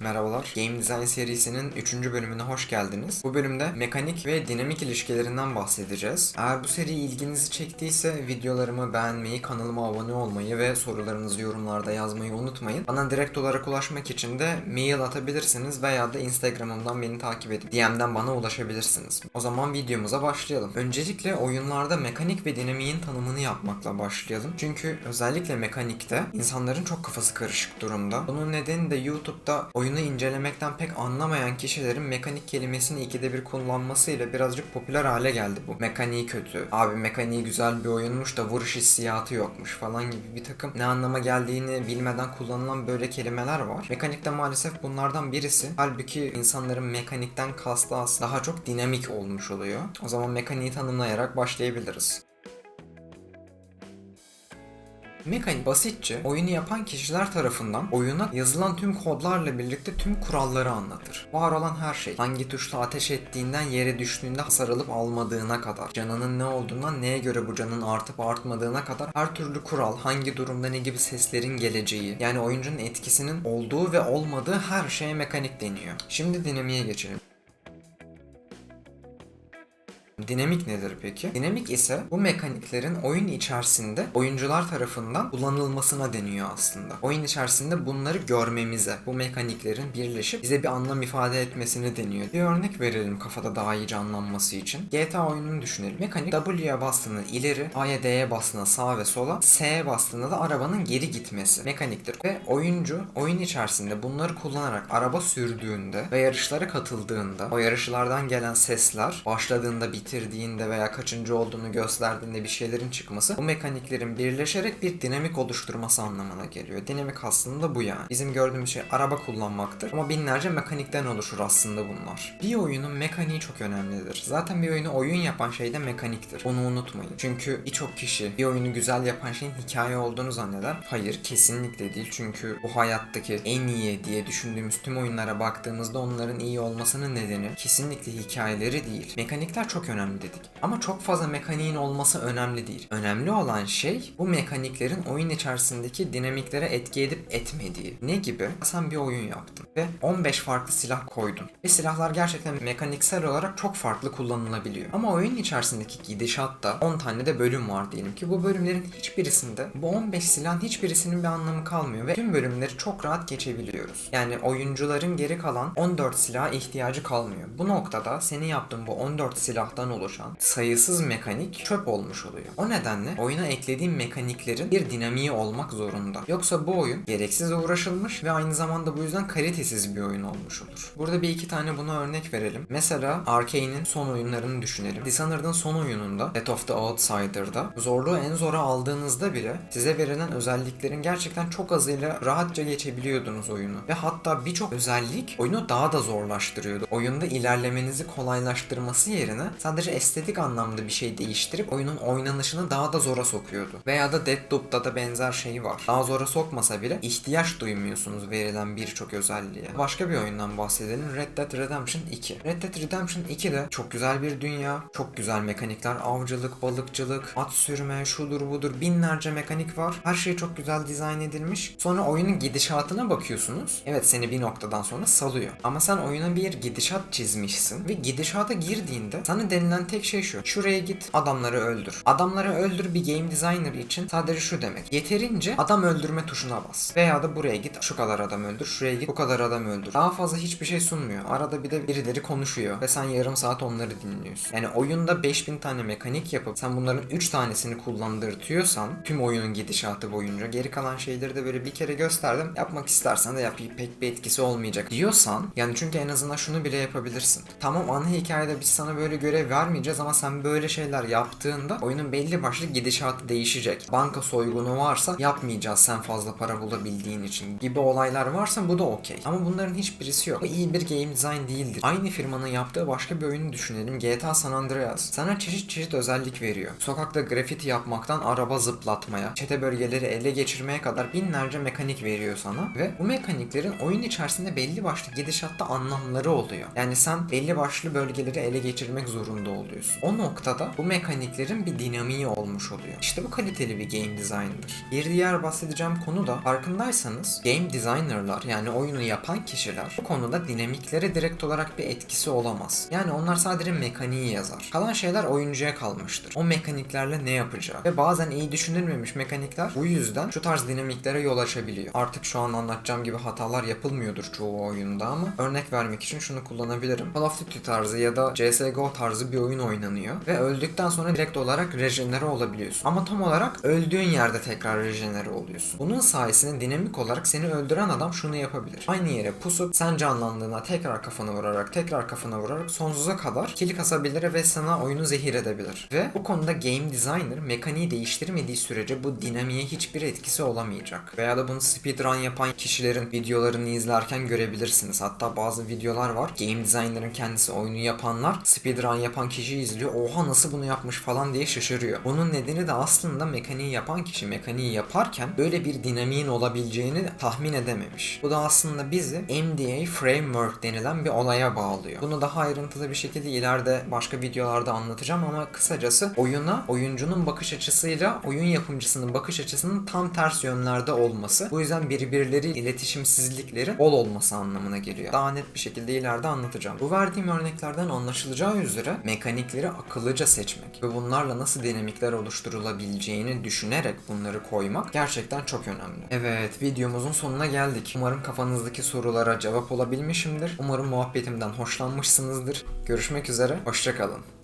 Merhabalar. Game Design serisinin 3. bölümüne hoş geldiniz. Bu bölümde mekanik ve dinamik ilişkilerinden bahsedeceğiz. Eğer bu seri ilginizi çektiyse videolarımı beğenmeyi, kanalıma abone olmayı ve sorularınızı yorumlarda yazmayı unutmayın. Bana direkt olarak ulaşmak için de mail atabilirsiniz veya da Instagram'ımdan beni takip edip DM'den bana ulaşabilirsiniz. O zaman videomuza başlayalım. Öncelikle oyunlarda mekanik ve dinamiğin tanımını yapmakla başlayalım. Çünkü özellikle mekanikte insanların çok kafası karışık durumda. Bunun nedeni de YouTube'da oyunu incelemekten pek anlamayan kişilerin mekanik kelimesini ikide bir kullanmasıyla birazcık popüler hale geldi bu. Mekaniği kötü. Abi mekaniği güzel bir oyunmuş da vuruş hissiyatı yokmuş falan gibi bir takım ne anlama geldiğini bilmeden kullanılan böyle kelimeler var. Mekanikte maalesef bunlardan birisi. Halbuki insanların mekanikten kastı aslında daha çok dinamik olmuş oluyor. O zaman mekaniği tanımlayarak başlayabiliriz. Mekanik basitçe oyunu yapan kişiler tarafından oyuna yazılan tüm kodlarla birlikte tüm kuralları anlatır. Var olan her şey. Hangi tuşla ateş ettiğinden yere düştüğünde hasar alıp almadığına kadar. Canının ne olduğundan neye göre bu canın artıp artmadığına kadar her türlü kural, hangi durumda ne gibi seslerin geleceği. Yani oyuncunun etkisinin olduğu ve olmadığı her şeye mekanik deniyor. Şimdi dinamiğe geçelim. Dinamik nedir peki? Dinamik ise bu mekaniklerin oyun içerisinde oyuncular tarafından kullanılmasına deniyor aslında. Oyun içerisinde bunları görmemize, bu mekaniklerin birleşip bize bir anlam ifade etmesini deniyor. Bir örnek verelim kafada daha iyi canlanması için. GTA oyununu düşünelim. Mekanik W'ye bastığında ileri, A'ya D'ye bastığında sağa ve sola, S'ye bastığında da arabanın geri gitmesi mekaniktir. Ve oyuncu oyun içerisinde bunları kullanarak araba sürdüğünde ve yarışlara katıldığında o yarışlardan gelen sesler başladığında bitirdiğinde veya kaçıncı olduğunu gösterdiğinde bir şeylerin çıkması bu mekaniklerin birleşerek bir dinamik oluşturması anlamına geliyor. Dinamik aslında bu yani. Bizim gördüğümüz şey araba kullanmaktır ama binlerce mekanikten oluşur aslında bunlar. Bir oyunun mekaniği çok önemlidir. Zaten bir oyunu oyun yapan şey de mekaniktir. Onu unutmayın. Çünkü birçok kişi bir oyunu güzel yapan şeyin hikaye olduğunu zanneder. Hayır kesinlikle değil. Çünkü bu hayattaki en iyi diye düşündüğümüz tüm oyunlara baktığımızda onların iyi olmasının nedeni kesinlikle hikayeleri değil. Mekanikler çok önemli dedik. Ama çok fazla mekaniğin olması önemli değil. Önemli olan şey bu mekaniklerin oyun içerisindeki dinamiklere etki edip etmediği. Ne gibi? Sen bir oyun yaptın ve 15 farklı silah koydun. Ve silahlar gerçekten mekaniksel olarak çok farklı kullanılabiliyor. Ama oyun içerisindeki gidişatta 10 tane de bölüm var diyelim ki bu bölümlerin hiçbirisinde bu 15 silahın hiçbirisinin bir anlamı kalmıyor ve tüm bölümleri çok rahat geçebiliyoruz. Yani oyuncuların geri kalan 14 silaha ihtiyacı kalmıyor. Bu noktada senin yaptığın bu 14 silahtan oluşan sayısız mekanik çöp olmuş oluyor. O nedenle oyuna eklediğin mekaniklerin bir dinamiği olmak zorunda. Yoksa bu oyun gereksiz uğraşılmış ve aynı zamanda bu yüzden kalitesiz bir oyun olmuş olur. Burada bir iki tane buna örnek verelim. Mesela Arkane'in son oyunlarını düşünelim. Dishonored'ın son oyununda Death of the Outsider'da zorluğu en zora aldığınızda bile size verilen özelliklerin gerçekten çok azıyla rahatça geçebiliyordunuz oyunu. Ve hatta birçok özellik oyunu daha da zorlaştırıyordu. Oyunda ilerlemenizi kolaylaştırması yerine sadece estetik anlamda bir şey değiştirip oyunun oynanışını daha da zora sokuyordu. Veya da Deathloop'ta da benzer şey var. Daha zora sokmasa bile ihtiyaç duymuyorsunuz verilen birçok özelliğe. Başka bir oyundan bahsedelim. Red Dead Redemption 2. Red Dead Redemption 2 de çok güzel bir dünya, çok güzel mekanikler, avcılık, balıkçılık, at sürme, şudur budur binlerce mekanik var. Her şey çok güzel dizayn edilmiş. Sonra oyunun gidişatına bakıyorsunuz. Evet seni bir noktadan sonra salıyor. Ama sen oyuna bir gidişat çizmişsin ve gidişata girdiğinde sana denilen tek şey şu. Şuraya git, adamları öldür. Adamları öldür bir game designer için sadece şu demek. Yeterince adam öldürme tuşuna bas. Veya da buraya git, şu kadar adam öldür, şuraya git, bu kadar adam öldür. Daha fazla hiçbir şey sunmuyor. Arada bir de birileri konuşuyor ve sen yarım saat onları dinliyorsun. Yani oyunda 5000 tane mekanik yapıp sen bunların 3 tanesini kullandırtıyorsan tüm oyunun gidişatı boyunca geri kalan şeyleri de böyle bir kere gösterdim. Yapmak istersen de yap pek bir etkisi olmayacak diyorsan yani çünkü en azından şunu bile yapabilirsin. Tamam ana hikayede biz sana böyle görev vermeyeceğiz ama sen böyle şeyler yaptığında oyunun belli başlı gidişatı değişecek. Banka soygunu varsa yapmayacağız sen fazla para bulabildiğin için gibi olaylar varsa bu da okey. Ama bunların hiçbirisi yok. Bu iyi bir game design değildir. Aynı firmanın yaptığı başka bir oyunu düşünelim. GTA San Andreas. Sana çeşit çeşit özellik veriyor. Sokakta grafiti yapmaktan araba zıplatmaya, çete bölgeleri ele geçirmeye kadar binlerce mekanik veriyor sana ve bu mekaniklerin oyun içerisinde belli başlı gidişatta anlamları oluyor. Yani sen belli başlı bölgeleri ele geçirmek zorunda zorunda oluyorsun. O noktada bu mekaniklerin bir dinamiği olmuş oluyor. İşte bu kaliteli bir game design'dır. Bir diğer bahsedeceğim konu da farkındaysanız game designer'lar yani oyunu yapan kişiler bu konuda dinamiklere direkt olarak bir etkisi olamaz. Yani onlar sadece mekaniği yazar. Kalan şeyler oyuncuya kalmıştır. O mekaniklerle ne yapacağı. Ve bazen iyi düşünülmemiş mekanikler bu yüzden şu tarz dinamiklere yol açabiliyor. Artık şu an anlatacağım gibi hatalar yapılmıyordur çoğu oyunda ama örnek vermek için şunu kullanabilirim. Call of Duty tarzı ya da CSGO tarzı bir oyun oynanıyor ve öldükten sonra direkt olarak rejenere olabiliyorsun. Ama tam olarak öldüğün yerde tekrar rejenere oluyorsun. Bunun sayesinde dinamik olarak seni öldüren adam şunu yapabilir. Aynı yere pusup sen canlandığında tekrar kafana vurarak tekrar kafana vurarak sonsuza kadar kill kasabilir ve sana oyunu zehir edebilir. Ve bu konuda game designer mekaniği değiştirmediği sürece bu dinamiğe hiçbir etkisi olamayacak. Veya da bunu speedrun yapan kişilerin videolarını izlerken görebilirsiniz. Hatta bazı videolar var. Game designer'ın kendisi oyunu yapanlar speedrun yapan kişiyi izliyor. Oha nasıl bunu yapmış falan diye şaşırıyor. Bunun nedeni de aslında mekaniği yapan kişi mekaniği yaparken böyle bir dinamiğin olabileceğini tahmin edememiş. Bu da aslında bizi MDA Framework denilen bir olaya bağlıyor. Bunu daha ayrıntılı bir şekilde ileride başka videolarda anlatacağım ama kısacası oyuna oyuncunun bakış açısıyla oyun yapımcısının bakış açısının tam ters yönlerde olması. Bu yüzden birbirleri iletişimsizliklerin bol olması anlamına geliyor. Daha net bir şekilde ileride anlatacağım. Bu verdiğim örneklerden anlaşılacağı üzere mekanikleri akıllıca seçmek ve bunlarla nasıl dinamikler oluşturulabileceğini düşünerek bunları koymak gerçekten çok önemli. Evet videomuzun sonuna geldik. Umarım kafanızdaki sorulara cevap olabilmişimdir. Umarım muhabbetimden hoşlanmışsınızdır. Görüşmek üzere, hoşçakalın.